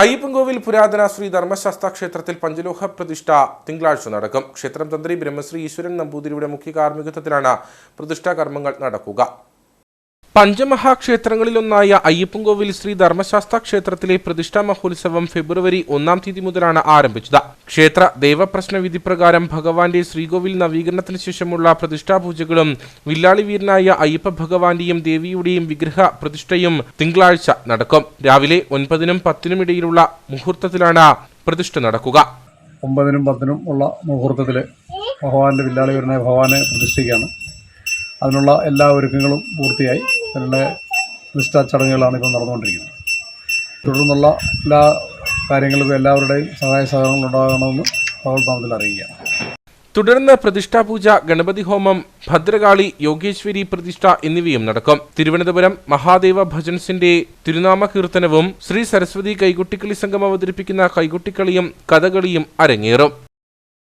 അയ്യപ്പൻകോവിൽ പുരാതന ശ്രീ ധർമ്മശാസ്ത്ര ക്ഷേത്രത്തിൽ പഞ്ചലോഹ പ്രതിഷ്ഠ തിങ്കളാഴ്ച നടക്കും. ക്ഷേത്രം തന്ത്രി ബ്രഹ്മശ്രീ ഈശ്വരൻ നമ്പൂതിരിയുടെ മുഖ്യ കാർമ്മികത്വത്തിലാണ് പ്രതിഷ്ഠാ കർമ്മങ്ങൾ നടക്കുക. പഞ്ചമഹാക്ഷേത്രങ്ങളിലൊന്നായ അയ്യപ്പൻകോവിൽ ശ്രീ ധർമ്മശാസ്ത്ര ക്ഷേത്രത്തിലെ പ്രതിഷ്ഠാ മഹോത്സവം ഫെബ്രുവരി ഒന്നാം തീയതി മുതലാണ് ആരംഭിച്ചത്. ക്ഷേത്ര ദേവപ്രശ്ന വിധി പ്രകാരം ഭഗവാന്റെ ശ്രീകോവിൽ നവീകരണത്തിന് ശേഷമുള്ള പ്രതിഷ്ഠാപൂജകളും വില്ലാളി വീരനായ അയ്യപ്പ ഭഗവാന്റെയും ദേവിയുടെയും വിഗ്രഹ പ്രതിഷ്ഠയും തിങ്കളാഴ്ച നടക്കും. രാവിലെ ഒൻപതിനും പത്തിനും ഇടയിലുള്ള മുഹൂർത്തത്തിലാണ് പ്രതിഷ്ഠ നടക്കുക. ഒമ്പതിനും പത്തിനും ഉള്ള മുഹൂർത്തത്തിൽ ഭഗവാന്റെ വില്ലാളി വീരനായ ഭഗവാനെ പ്രതിഷ്ഠിക്കുകയാണ്. അതിനുള്ള എല്ലാ ഒരുക്കങ്ങളും പൂർത്തിയായി. അതിനുള്ള പ്രതിഷ്ഠാ ചടങ്ങുകളാണ് ഇപ്പോൾ നടന്നുകൊണ്ടിരിക്കുന്നത്. തുടർന്നുള്ള എല്ലാ കാര്യങ്ങൾക്കും എല്ലാവരുടെയും സഹായ സഹകരണങ്ങൾ ഉണ്ടാകണമെന്ന് പകൽഭാവത്തിൽ അറിയിക്കുകയാണ്. തുടർന്ന് പ്രതിഷ്ഠാപൂജ ഗണപതി ഹോമം ഭദ്രകാളി യോഗേശ്വരി പ്രതിഷ്ഠ എന്നിവയും നടക്കും. തിരുവനന്തപുരം മഹാദേവ ഭജൻസിന്റെ തിരുനാമ കീർത്തനവും ശ്രീ സരസ്വതി കൈകുട്ടിക്കളി സംഘം അവതരിപ്പിക്കുന്ന കൈകുട്ടിക്കളിയും കഥകളിയും അരങ്ങേറും.